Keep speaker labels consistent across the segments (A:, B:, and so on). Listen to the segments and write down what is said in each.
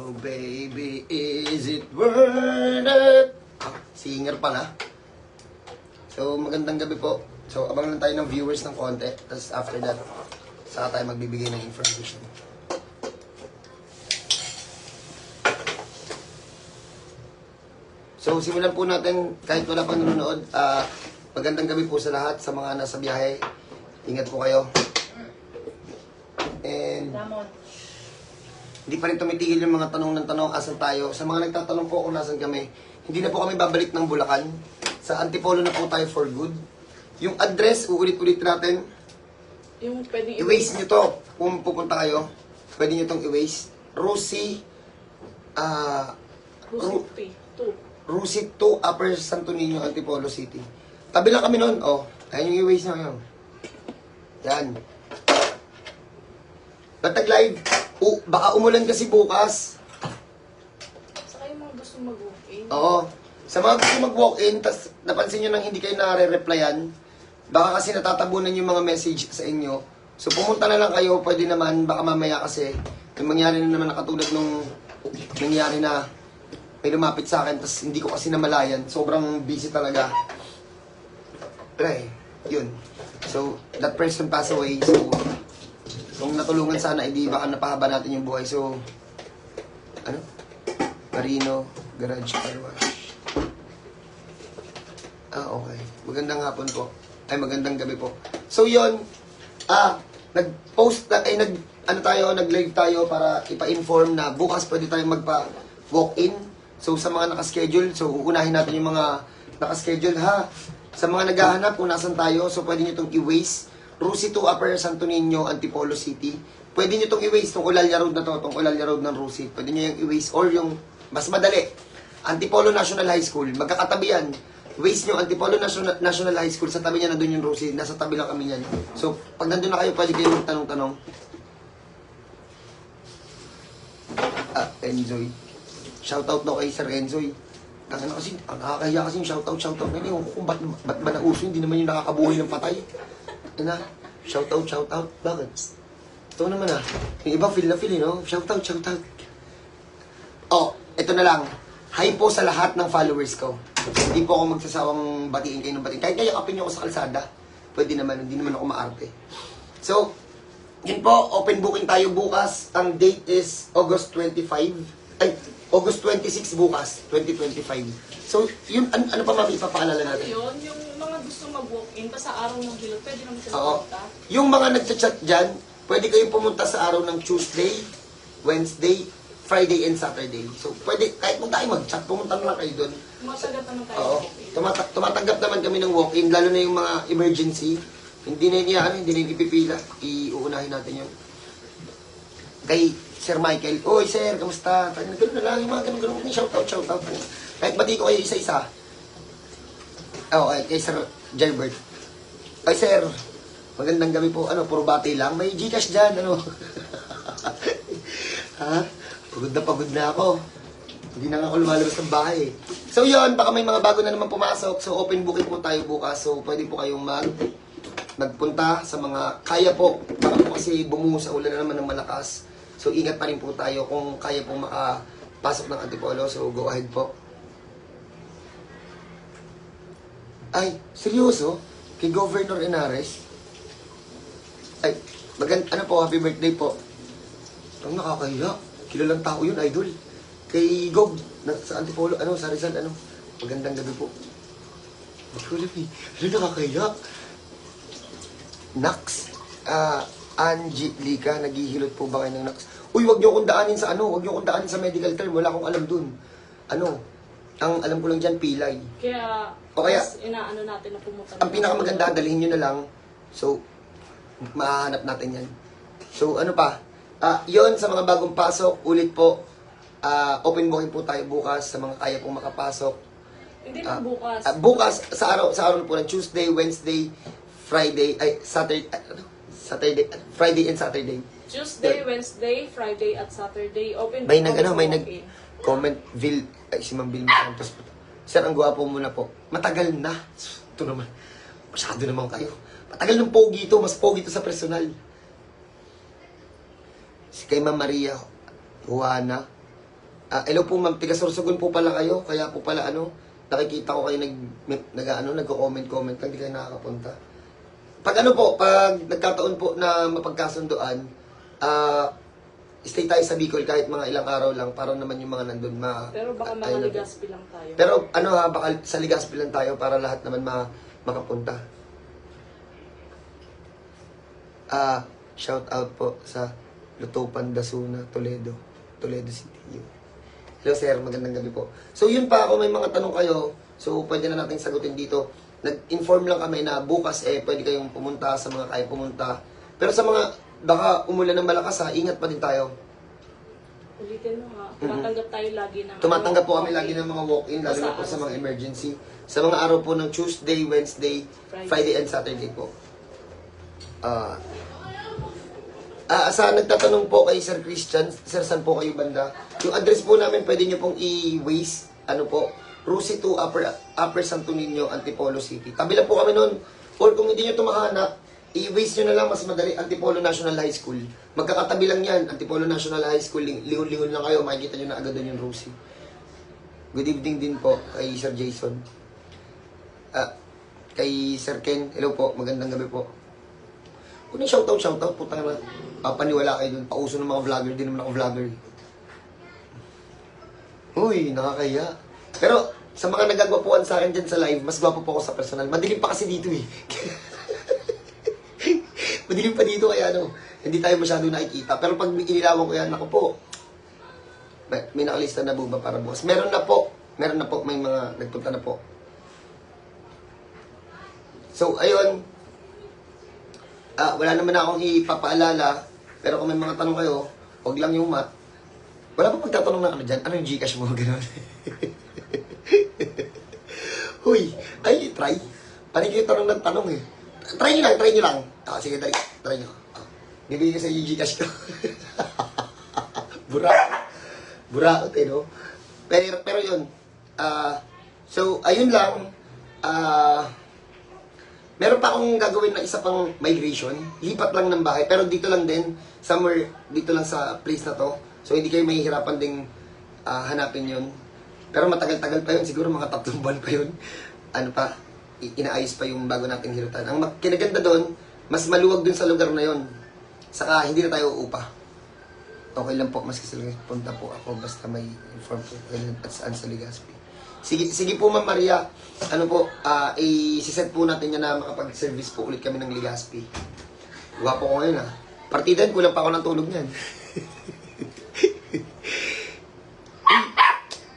A: Oh baby, is it worth it? Ah, singer pala. So, magandang gabi po. So, abang lang tayo ng viewers ng konti. Tapos after that, saka tayo magbibigay ng information. So, simulan po natin kahit wala pang nanonood. ah magandang gabi po sa lahat, sa mga nasa biyahe. Ingat po kayo. And
B: Ramon.
A: Hindi pa rin tumitigil yung mga tanong ng tanong asan tayo. Sa mga nagtatanong po kung nasan kami, hindi na po kami babalik ng Bulacan. Sa Antipolo na po tayo for good. Yung address, uulit-ulit natin.
B: Yung pwedeng
A: I-waste nyo to kung pupunta kayo. Pwede nyo tong i-waste. Rosie, ah, Ru-
B: Rusipi. Two.
A: Rosie 2, Upper Santo Niño, Antipolo City. Tabi lang kami noon. Oh, ayan yung i-waste nyo ngayon. Yan. Batag live. Uh, baka umulan kasi bukas.
B: Saka yung mga gusto mag-walk-in.
A: Oo. Sa mga gusto mag-walk-in, tas napansin nyo nang hindi kayo nare-replyan, baka kasi natatabunan yung mga message sa inyo. So pumunta na lang kayo, pwede naman, baka mamaya kasi, may mangyari na naman na katulad nung nangyari na may lumapit sa akin, tas hindi ko kasi namalayan. Sobrang busy talaga. Eh. Yun. So, that person passed away. So, kung natulungan sana, hindi baka napahaba natin yung buhay. So, ano? Marino Garage Car Wash. Ah, okay. Magandang hapon po. Ay, magandang gabi po. So, yon ah, nag-post na, ay, nag, ano tayo, nag-live tayo para ipa-inform na bukas pwede tayong magpa-walk-in. So, sa mga nakaschedule, so, uunahin natin yung mga nakaschedule, ha? Sa mga naghahanap kung nasan tayo, so, pwede nyo itong i-waste. Rusi to Upper Santo Niño, Antipolo City. Pwede nyo itong i-waste, itong Ulalya Road na to, itong Ulalya Road ng Rusi. Pwede nyo yung i-waste, or yung mas madali, Antipolo National High School. Magkakatabi yan. Waste nyo, Antipolo National, National High School. Sa tabi niya na doon yung Rosie. Nasa tabi lang kami niyan. So, pag nandun na kayo, pwede kayo magtanong-tanong. Ah, Enjoy. Shoutout daw kay Sir Enzoy. Ang ano kasi, ang nakakahiya kasi yung shoutout, shoutout na yun. Kung ba't, ba't ba nauso, hindi naman yung nakakabuhay ng patay. Ito na, shoutout, shoutout. Bakit? Ito naman ah. Yung iba feel na feel, eh, no? Shoutout, shoutout. Oh, ito na lang. Hi po sa lahat ng followers ko. Hindi po ako magsasawang batiin kayo ng batiin. Kahit kayakapin niyo ako sa kalsada. Pwede naman, hindi naman ako maarte. So, yun po, open booking tayo bukas. Ang date is August 25. Ay, August 26 bukas, 2025. So, yun, an- ano pa mami ipapaalala natin?
B: yun? Yung mag-walk-in, pa sa araw ng hilot, pwede naman sila
A: Oo.
B: pumunta.
A: Yung mga nagchat-chat dyan, pwede kayong pumunta sa araw ng Tuesday, Wednesday, Friday, and Saturday. So, pwede, kahit kung tayo mag-chat, pumunta na lang kayo doon.
B: Masagat naman tayo
A: Oo.
B: walk-in.
A: Tumata- tumatanggap naman kami ng walk-in, lalo na yung mga emergency. Hindi na yun, ano, hindi na yun ipipila. Iuunahin natin yun. Kay Sir Michael, Oy, Sir, kamusta? Ganun na lang, yung mga ganun-ganun. Shoutout, shoutout. Kahit bati ko kayo isa-isa. Oo, okay, kay Sir Gerbert. Ay, Sir, magandang gabi po. Ano, puro bati lang. May Gcash dyan, ano. ha? Pagod na pagod na ako. Hindi na nga ako lumalabas ng bahay. So yun, baka may mga bago na naman pumasok. So open booking po tayo bukas. So pwede po kayong mag magpunta sa mga kaya po. Baka po kasi bumuhos sa ulan na naman ng malakas. So ingat pa rin po tayo kung kaya pong makapasok ng Antipolo. So go ahead po. Ay, seryoso? Kay Governor Enares? Ay, magand ano po, happy birthday po. Ang nakakahiya. Kilalang tao yun, idol. Kay Gov, na, sa Antipolo, ano, sa Rizal, ano. Magandang gabi po. Magkulap eh. Ano nakakahiya? Nax, ah, Angelica, naghihilot po ba kayo ng Nax? Uy, wag niyo akong daanin sa ano, wag niyo akong daanin sa medical term, wala akong alam dun. Ano, ang alam ko lang dyan, pilay.
B: Kaya,
A: O kaya-
B: mas inaano natin na pumunta.
A: Ang pinakamaganda, dalhin nyo na lang. So, mahanap natin yan. So, ano pa? Ah, yon sa mga bagong pasok, ulit po, ah, open booking po tayo bukas sa mga kaya pong makapasok.
B: Hindi
A: Ah,
B: lang bukas.
A: Ah, bukas, sa araw, sa araw po ng Tuesday, Wednesday, Friday, ay, Saturday, ah, ano? Saturday, Friday and Saturday.
B: Tuesday, Wednesday, Friday, at Saturday. Open
A: May nag, ano, may nag. Comment, Vil, ay, si Ma'am Vilma Santos po. Sir, ang gwapo muna po. Matagal na. Ito naman. Masyado naman kayo. Matagal ng pogi ito. Mas pogi ito sa personal. Si kay Ma'am Maria Juana Ah, hello po ma'am, tiga po pala kayo, kaya po pala ano, nakikita ko kayo nag, nag ano, nagko-comment-comment lang, kayo nakakapunta. Pag ano po, pag nagkataon po na mapagkasunduan, ah, stay tayo sa Bicol kahit mga ilang araw lang para naman yung mga nandun ma...
B: Pero baka mga
A: na-
B: Ligaspi lang tayo.
A: Pero ano ha, baka sa Ligaspi lang tayo para lahat naman ma makapunta. Ah, shout out po sa Lutupan Dasuna, Toledo. Toledo City. Hello sir, magandang gabi po. So yun pa ako may mga tanong kayo. So pwede na natin sagutin dito. Nag-inform lang kami na bukas eh pwede kayong pumunta sa mga kaya pumunta. Pero sa mga baka umulan ng malakas ha, ingat pa din tayo.
B: Ulitin mo ha. Tumatanggap tayo lagi ng...
A: Tumatanggap po
B: ano,
A: kami lagi ng mga walk-in, lalo na po sa mga
B: ano,
A: emergency. Sa mga araw po ng Tuesday, Wednesday,
B: Friday.
A: And Saturday po. Ah, ah, sa nagtatanong po kay Sir Christian, Sir, saan po kayo banda? Yung address po namin, pwede nyo pong i-waste, ano po, Rusi 2, Upper, Upper Santo Niño, Antipolo City. Tabi lang po kami nun. Or kung hindi nyo ito mahanap, i-waste nyo na lang mas madali, Antipolo National High School. Magkakatabi lang yan, Antipolo National High School, ling- lingon-lingon lang kayo, makikita nyo na agad doon yung Rusi. Good evening din po kay Sir Jason. Ah, kay Sir Ken, hello po, magandang gabi po. Kung shoutout, shoutout, puta na. Papaniwala kayo dun. Pauso ng mga vlogger, din naman ako vlogger. eh. Uy, nakakaya. Pero, sa mga nagagwapuan sa akin dyan sa live, mas gwapo po ako sa personal. Madilim pa kasi dito eh. Madilim pa dito kaya ano, hindi tayo masyado nakikita. Pero pag inilawan ko yan, ako po, may, nakalista na buba para bukas. Meron na po. Meron na po. May mga nagpunta na po. So, ayun. Ah, wala naman akong ipapaalala. Pero kung may mga tanong kayo, huwag lang yung mat. Wala pa magtatanong na ano dyan. Ano yung Gcash mo? Ganun. Huy, ay, try. Panig kayo tanong ng tanong eh. Try nyo lang, try nyo lang. Ah, sige, dali. Try nyo. Ah, sa iyo yung Gcash ko. Bura. Buraot eh, no? Pero, pero yun. Ah, so, ayun lang. Ah, meron pa akong gagawin na isa pang migration. Lipat lang ng bahay. Pero dito lang din. Somewhere, dito lang sa place na to. So, hindi kayo mahihirapan ding ah, hanapin yun. Pero matagal-tagal pa yun. Siguro mga tatlong buwan pa yun. Ano pa, i- inaayos pa yung bago nating hirutan. Ang ma- kinaganda doon, mas maluwag dun sa lugar na yun. Saka, hindi na tayo uupa. Okay lang po, maski sila punta po ako basta may inform po at saan sa Ligaspi. Sige, sige po Ma'am Maria, ano po, ah i-set po natin yan na makapag-service po ulit kami ng Ligaspi. Gwapo ko ngayon ah. Partidan, kulang pa ako ng tulog niyan.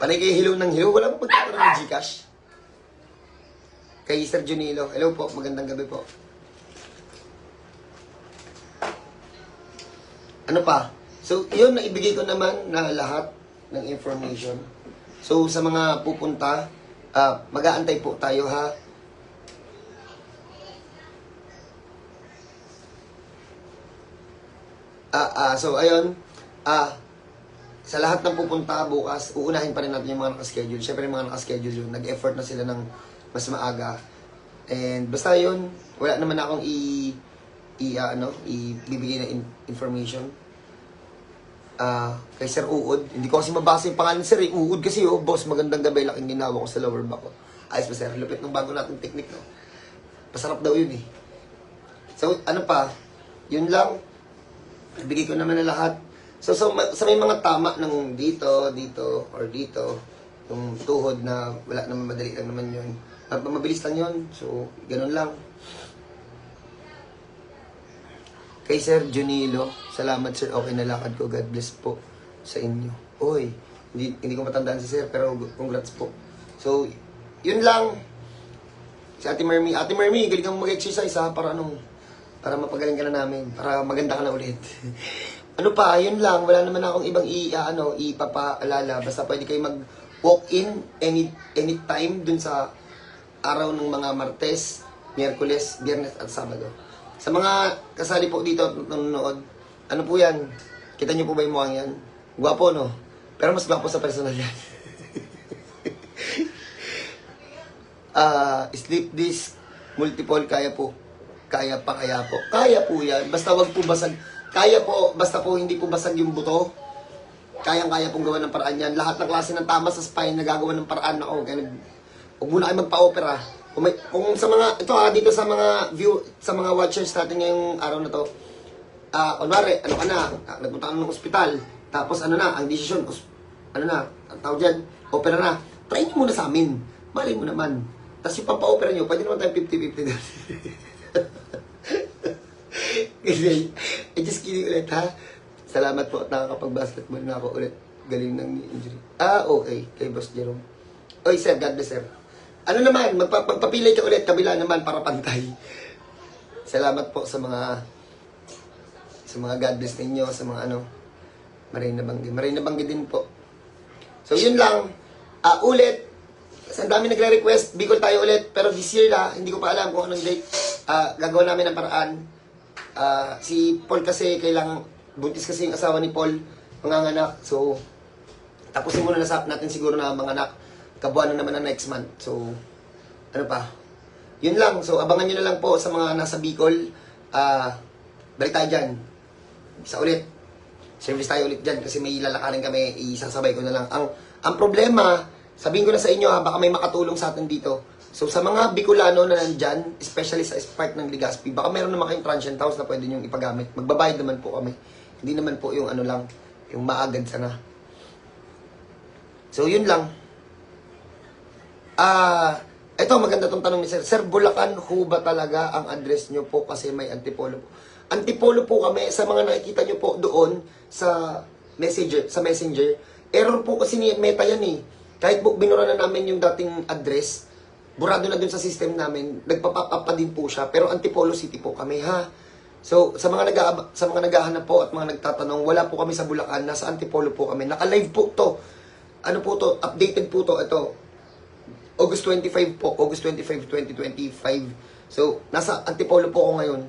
A: Panay kayo hilaw ng hilaw, wala po pagkakaroon ng Gcash. Kay Sir Junilo, hello po, magandang gabi po. Ano pa? So, yun, naibigay ko naman na lahat ng information. So, sa mga pupunta, ah, mag-aantay po tayo ha. Ah, ah, so, ayun. Ah, sa lahat ng pupunta bukas, uunahin pa rin natin yung mga nakaschedule. Siyempre, yung mga nakaschedule yun, nag-effort na sila ng mas maaga. And basta yun, wala naman akong i, i ah, ano, ibibigay na in- information. Ah, kay Sir Uod. Hindi ko kasi mabasa yung pangalan Sir eh. Uod kasi oh, boss, magandang gabi, laking ginawa ko sa lower back ko. Ayos ba Sir? Lupit ng bago nating technique, no? Pasarap daw yun eh. So, ano pa? Yun lang. Ibigay ko naman na lahat. So, so sa may mga tama ng dito, dito, or dito, yung tuhod na wala naman madali lang naman yun. Ah, Mabilis lang yun. So, ganun lang. Kay Sir Junilo, salamat sir, okay na lakad ko. God bless po sa inyo. Oy, hindi, hindi ko matandaan si Sir, pero congrats po. So, yun lang. Si Ate Mermy. Ate Mermy, galing kang mag-exercise ha, para anong, para mapagaling ka na namin, para maganda ka na ulit. ano pa, yun lang, wala naman akong ibang i, ah, ano, ipapaalala. Basta pwede kayo mag-walk-in any, anytime dun sa araw ng mga Martes, Miyerkules, Biyernes at Sabado. Sa mga kasali po dito at nanonood, ano po yan? Kita niyo po ba yung mukhang yan? Gwapo, no? Pero mas gwapo sa personal yan. Ah, sleep disc, multiple, kaya po. Kaya pa, kaya po. Kaya po yan. Basta wag po basag. Kaya po, basta po hindi po basag yung buto. kayang-kaya pong gawa ng paraan yan. Lahat ng klase ng tama sa spine, nagagawa ng paraan ako. Nag, huwag muna kayo magpa-opera. Kung, may, kung sa mga, ito ha, dito sa mga view, sa mga watchers natin ngayong araw na to, ah, kunwari, ano ka na, ah, nagpunta ka ng ospital, tapos ano na, ang desisyon, os- ano na, ang tawag dyan, opera na, try nyo muna sa amin. Malay mo naman. Tapos yung pampa-opera nyo, pwede naman tayo 50-50 doon. Kasi, eh, just kidding ulit ha. Salamat po at nakakapag-basketball na ako ulit. Galing ng injury. Ah, okay. Kay Boss Jerome. Oy, sir. God bless, sir. Ano naman, magpa magpapilay ka ulit. Kabila naman para pantay. Salamat po sa mga sa mga God bless ninyo, sa mga ano, Marina Banggi. Marina Banggi din po. So, yun lang. Ah, ulit, ang dami nagre-request, Bicol tayo ulit. Pero this year na, hindi ko pa alam kung anong date. Ah, gagawa namin ng paraan. Ah, si Paul kasi kailangan, buntis kasi yung asawa ni Paul, manganganak. So, tapusin muna na sa natin siguro na mga anak. Kabuan na naman ang next month. So, ano pa? Yun lang. So, abangan nyo na lang po sa mga nasa Bicol. Ah, balik tayo dyan. Isa ulit. Service tayo ulit dyan kasi may lalakarin kami, isasabay ko na lang. Ang ang problema, sabihin ko na sa inyo ha, baka may makatulong sa atin dito. So sa mga Bicolano na nandyan, especially sa part ng Legazpi, baka meron naman kayong transient house na pwede nyo ipagamit. Magbabayad naman po kami. Hindi naman po yung ano lang, yung maagad sana. So yun lang. Ah, ito maganda tong tanong ni Sir. Sir, Bulacan ho ba talaga ang address nyo po kasi may antipolo po? Antipolo po kami sa mga nakikita nyo po doon sa messenger, sa messenger. Error po kasi ni Meta yan eh. Kahit po binura na namin yung dating address, burado na dun sa system namin, nagpa-pop up pa din po siya, pero Antipolo City po kami ha. So, sa mga nag sa mga naghahanap po at mga nagtatanong, wala po kami sa Bulacan, nasa Antipolo po kami. Naka-live po to. Ano po to? Updated po to. Ito, August 25 po, August 25, 2025. So, nasa Antipolo po ako ngayon.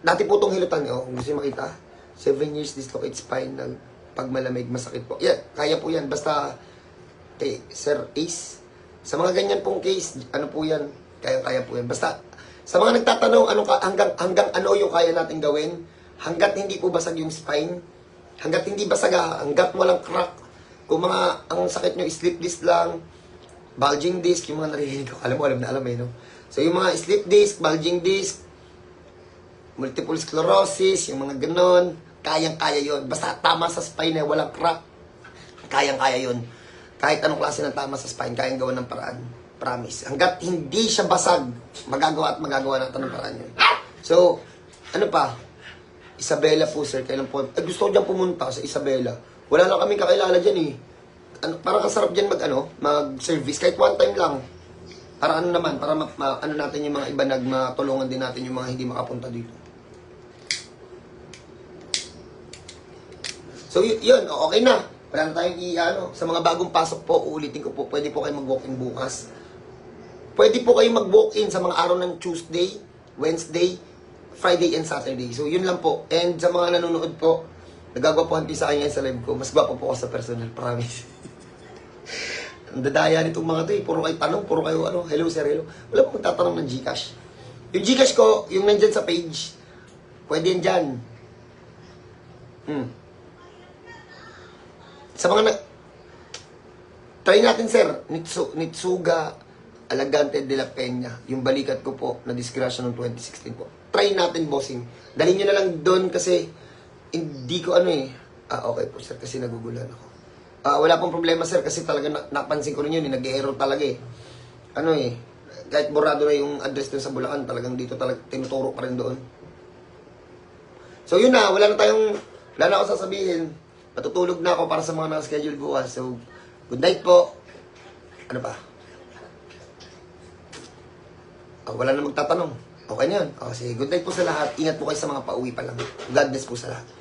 A: Dati po itong hilutan nyo, kung gusto nyo makita. 7 years dislocate spinal. Pag malamig, masakit po. Yeah, kaya po yan. Basta, kay Sir Ace, sa mga ganyan pong case, ano po yan, kaya-kaya po yan. Basta, sa mga nagtatanong, ano ka, hanggang, hanggang ano yung kaya natin gawin, hanggat hindi po basag yung spine, hanggat hindi basag, ah, hanggat walang crack, kung mga, ang sakit nyo, sleep disc lang, bulging disc, yung mga naririnig ko, alam mo, alam na alam eh, no? So, yung mga sleep disc, bulging disc, multiple sclerosis, yung mga ganon, kayang-kaya yon Basta tama sa spine, eh, walang crack, kayang-kaya yon Kahit anong klase ng tama sa spine, kayang gawa ng paraan. Promise. Hanggat hindi siya basag, magagawa at magagawa natin ng paraan yun. So, ano pa? Isabela po, sir. Kailan po? Eh, gusto ko dyan pumunta sa Isabela. Wala lang kaming kakilala dyan eh. Ano, parang kasarap dyan mag, ano, mag-service. Kahit one time lang. Para ano naman, para ma, ma- ano natin yung mga iba nagmatulungan din natin yung mga hindi makapunta dito. So, yun, okay na. Wala na tayong i-ano. Sa mga bagong pasok po, uulitin ko po, pwede po kayo mag-walk-in bukas. Pwede po kayo mag-walk-in sa mga araw ng Tuesday, Wednesday, Friday, and Saturday. So, yun lang po. And sa mga nanonood po, nagagwapuhan po sa akin sa live ko. Mas gwapo po ako sa personal, promise. Ang dadaya nitong mga to eh. Puro kayo tanong, puro kayo ano, hello sir, hello. Wala po magtatanong ng Gcash. Yung Gcash ko, yung nandyan sa page, pwede yan dyan. Hmm. Sa mga na... Try natin, sir. Nitsu, Nitsuga Alagante de la Peña. Yung balikat ko po, na disgrasya noong 2016 po. Try natin, bossing. Dalhin nyo na lang doon kasi hindi ko ano eh. Ah, okay po, sir, kasi nagugulan ako. Ah, wala pong problema, sir, kasi talaga na, napansin ko rin yun, eh, nag-error talaga eh. Ano eh, kahit borado na yung address dun sa Bulacan, talagang dito talaga tinuturo pa rin doon. So yun na, wala na tayong, wala na ako sasabihin. Matutulog na ako para sa mga naka-schedule bukas. So, good night po. Ano pa? Oh, wala na magtatanong. Okay na yun. Oh, sige, good night po sa lahat. Ingat po kayo sa mga pauwi pa lang. God bless po sa lahat.